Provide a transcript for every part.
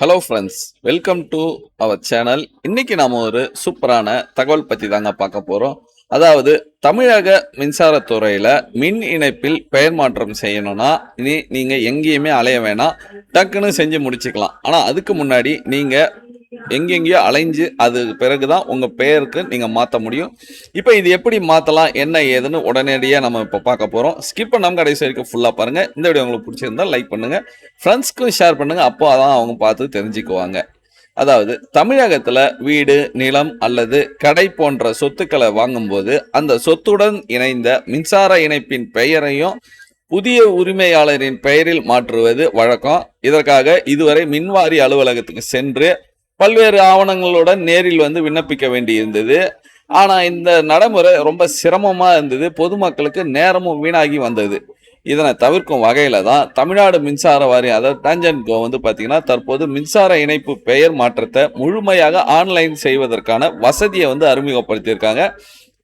Hello friends welcome to our channel இன்னைக்கு நாம் ஒரு சூப்பரான தகவல் பற்றி தாங்க பார்க்க போகிறோம் அதாவது தமிழக மின்சாரத்துறையில் மின் இணைப்பில் பெயர் மாற்றம் செய்யணும்னா இனி நீங்கள் எங்கேயுமே அலைய வேணாம். டக்குன்னு செஞ்சு முடிச்சுக்கலாம். ஆனால் அதுக்கு முன்னாடி நீங்கள் எங்கெங்கேயோ அலைஞ்சு அது பிறகு தான் உங்கள் பெயருக்கு நீங்கள் மாற்ற முடியும். இப்போ இது எப்படி மாற்றலாம் என்ன ஏதுன்னு உடனடியாக நம்ம இப்போ பார்க்க போகிறோம் ஸ்கிப் பண்ணாம கடைசி வரைக்கும் ஃபுல்லாக பாருங்கள் இந்த வீடியோ உங்களுக்கு பிடிச்சிருந்தா லைக் பண்ணுங்கள் ஃப்ரெண்ட்ஸ்க்கும் ஷேர் பண்ணுங்கள் அப்போ அதான் அவங்க பார்த்து தெரிஞ்சுக்குவாங்க. அதாவது தமிழகத்தில் வீடு நிலம் அல்லது கடை போன்ற சொத்துக்களை வாங்கும்போது அந்த சொத்துடன் இணைந்த மின்சார இணைப்பின் பெயரையும் புதிய உரிமையாளரின் பெயரில் மாற்றுவது வழக்கம். இதற்காக இதுவரை மின்வாரி அலுவலகத்துக்கு சென்று பல்வேறு ஆவணங்களுடன் நேரில் வந்து விண்ணப்பிக்க வேண்டியிருந்தது. ஆனால் இந்த நடைமுறை ரொம்ப சிரமமாக இருந்தது. பொதுமக்களுக்கு நேரமும் வீணாகி வந்தது. இதனை தவிர்க்கும் வகையில் தான் தமிழ்நாடு மின்சார வாரியம் அதாவது டான்ஜன் கோ வந்து பார்த்தீங்கன்னா தற்போது மின்சார இணைப்பு பெயர் மாற்றத்தை முழுமையாக ஆன்லைன் செய்வதற்கான வசதியை வந்து அறிமுகப்படுத்தியிருக்காங்க.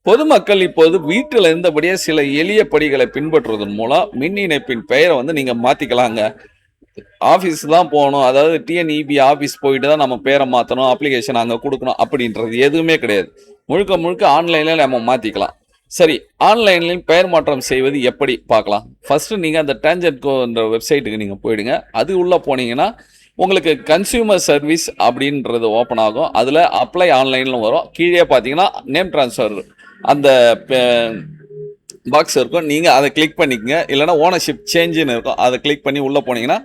பொதுமக்கள் இப்போது வீட்டில் இருந்தபடியே சில எளிய படிகளை பின்பற்றுவதன் மூலம் மின் இணைப்பின் பெயரை வந்து நீங்கள் மாற்றிக்கலாங்க ஆஃபீஸ் தான் போகணும். அதாவது டிஎன்இபி ஆஃபீஸ் போயிட்டு தான் நம்ம பேரை மாற்றணும் அப்ளிகேஷன் அங்கே கொடுக்கணும் அப்படின்றது எதுவுமே கிடையாது. முழுக்க முழுக்க ஆன்லைனில் நம்ம மாற்றிக்கலாம் சரி ஆன்லைன்லையும் பெயர் மாற்றம் செய்வது எப்படி பார்க்கலாம். ஃபஸ்ட்டு நீங்கள் அந்த டேஞ்சட்கோன்ற வெப்சைட்டுக்கு நீங்கள் போயிடுங்க. அது உள்ளே போனீங்கன்னா உங்களுக்கு கன்சியூமர் சர்வீஸ் அப்படின்றது ஓப்பன் ஆகும். அதில் அப்ளை ஆன்லைனில் வரும். கீழே பார்த்தீங்கன்னா நேம் ட்ரான்ஸ்ஃபர் அந்த பாக்ஸ் இருக்கும். நீங்கள் அதை கிளிக் பண்ணிக்கங்க. இல்லைனா ஓனர்ஷிப் சேஞ்சுன்னு இருக்கும். அதை கிளிக் பண்ணி உள்ளே போனீங்கன்னா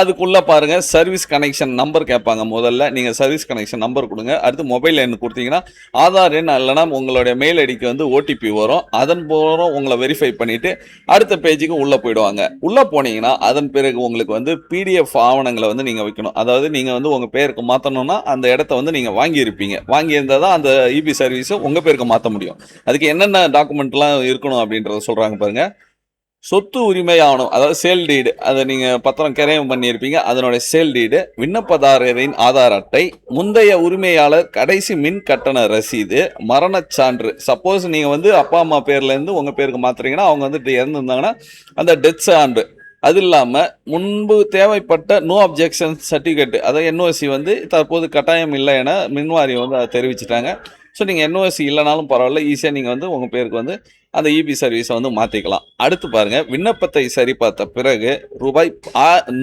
அதுக்குள்ளே பாருங்கள் சர்வீஸ் கனெக்ஷன் நம்பர் கேட்பாங்க முதல்ல. நீங்கள் சர்வீஸ் கனெக்ஷன் நம்பர் கொடுங்க. அடுத்து மொபைல் எண் கொடுத்தீங்கன்னா ஆதார் எண் இல்லைனா உங்களுடைய மெயில் ஐடிக்கு வந்து ஓடிபி வரும். அதன் மூலம் உங்களை வெரிஃபை பண்ணிவிட்டு அடுத்த பேஜுக்கு உள்ளே போயிடுவாங்க. உள்ளே போனீங்கன்னா அதன் பிறகு உங்களுக்கு வந்து பிடிஎஃப் ஆவணங்களை வந்து நீங்கள் வைக்கணும். அதாவது நீங்கள் வந்து உங்கள் பேருக்கு மாற்றணும்னா அந்த இடத்த வந்து நீங்கள் வாங்கியிருப்பீங்க. வாங்கியிருந்தால் தான் அந்த இபி சர்வீஸை உங்கள் பேருக்கு மாற்ற முடியும். அதுக்கு என்னென்ன டாக்குமெண்ட்லாம் இருக்கணும் அப்படின்னு அப்படின்றத சொல்கிறாங்க பாருங்கள் சொத்து உரிமை ஆவணம் அதாவது சேல் டீடு அதை நீங்கள் பத்திரம் கிரயம் பண்ணியிருப்பீங்க. அதனுடைய சேல் டீடு விண்ணப்பதாரரின் ஆதார் அட்டை முந்தைய உரிமையாளர் கடைசி மின் கட்டண ரசீது மரணச் சான்று. சப்போஸ் நீங்கள் வந்து அப்பா அம்மா பேர்லேருந்து உங்கள் பேருக்கு மாற்றுறீங்கன்னா அவங்க வந்துட்டு இறந்துருந்தாங்கன்னா அந்த டெத் சான்று. அது இல்லாமல் முன்பு தேவைப்பட்ட நோ அப்ஜெக்ஷன் சர்டிஃபிகேட் அதாவது என்ஓசி வந்து தற்போது கட்டாயம் இல்லை என மின்வாரியம் வந்து அதை தெரிவிச்சிட்டாங்க. ஸோ நீங்கள் என்ஓசி இல்லைனாலும் பரவாயில்ல. ஈஸியாக நீங்கள் வந்து உங்கள் பேருக்கு வந்து அந்த இபி சர்வீஸை வந்து மாற்றிக்கலாம் அடுத்து பாருங்கள் விண்ணப்பத்தை சரிபார்த்த பிறகு ரூபாய்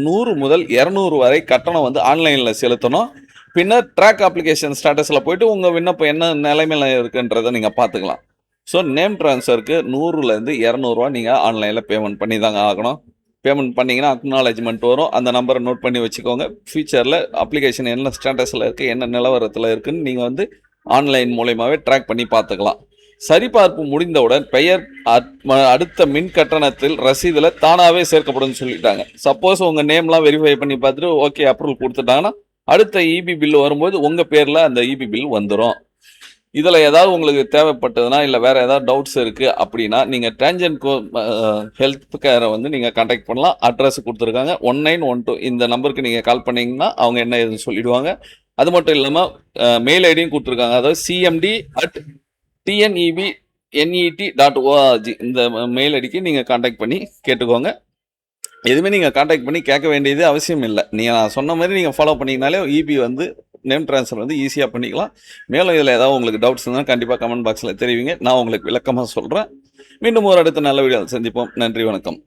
நூறு முதல் இரநூறு வரை கட்டணம் வந்து ஆன்லைனில் செலுத்தணும். பின்னர் ட்ராக் அப்ளிகேஷன் ஸ்டேட்டஸில் போயிட்டு உங்கள் விண்ணப்பம் என்ன நிலைமையில் இருக்குன்றதை நீங்கள் பார்த்துக்கலாம். ஸோ நேம் ட்ரான்ஸ்ஃபருக்கு நூறுலேருந்து இரநூறுவா நீங்கள் ஆன்லைனில் பேமெண்ட் பண்ணி தாங்க ஆகணும். பேமெண்ட் பண்ணிங்கன்னா அக்னாலஜ்மெண்ட் வரும். அந்த நம்பரை நோட் பண்ணி வச்சுக்கோங்க. ஃபியூச்சரில் அப்ளிகேஷன் என்ன ஸ்டேட்டஸில் இருக்குது என்ன நிலவரத்தில் இருக்குதுன்னு நீங்கள் வந்து ஆன்லைன் மூலயமாவே ட்ராக் பண்ணி பார்த்துக்கலாம். சரிபார்ப்பு முடிந்தவுடன் பெயர் அட்- ம- அடுத்த மின் கட்டணத்தில் ரசீதில் தானாகவே சேர்க்கப்படும் சொல்லிட்டாங்க. சப்போஸ் உங்கள் நேம்லாம் வெரிஃபை பண்ணி பார்த்துட்டு ஓகே அப்ரூவல் கொடுத்துட்டாங்கன்னா அடுத்த இபி பில் வரும்போது உங்கள் பேரில் அந்த இபி பில் வந்துடும் இதில் ஏதாவது உங்களுக்கு தேவைப்பட்டதுன்னா இல்லை வேறு ஏதாவது டவுட்ஸ் இருக்குது அப்படின்னா நீங்கள் டேஞ்சன் கோ ஹெல்த் கேரை வந்து நீங்கள் கான்டாக்ட் பண்ணலாம். அட்ரஸ் கொடுத்துருக்காங்க. ஒன் நைன் ஒன் டூ இந்த நம்பருக்கு நீங்கள் கால் பண்ணிங்கன்னா அவங்க என்ன ஏதுன்னு சொல்லிடுவாங்க. அது மட்டும் இல்லாமல் மெயில் ஐடியும் கொடுத்துருக்காங்க. அதாவது CMD at TNEB net dot org இந்த மெயில் ஐடிக்கு நீங்கள் காண்டாக்ட் பண்ணி கேட்டுக்கோங்க. எதுவுமே நீங்கள் காண்டாக்ட் பண்ணி கேட்க வேண்டியது அவசியம் இல்லை. நீங்கள் நான் சொன்ன மாதிரி நீங்கள் ஃபாலோ பண்ணிங்கனாலே இபி வந்து நேம் ட்ரான்ஸ்ஃபர் வந்து ஈஸியாக பண்ணிக்கலாம். மேலும் இதில் ஏதாவது உங்களுக்கு டவுட்ஸ் இருந்தால் கண்டிப்பாக கமெண்ட் பாக்ஸில் தெரிவிங்க. நான் உங்களுக்கு விளக்கமாக சொல்கிறேன் மீண்டும் ஒரு அடுத்த நல்ல வீடியோ சந்திப்போம். நன்றி வணக்கம்.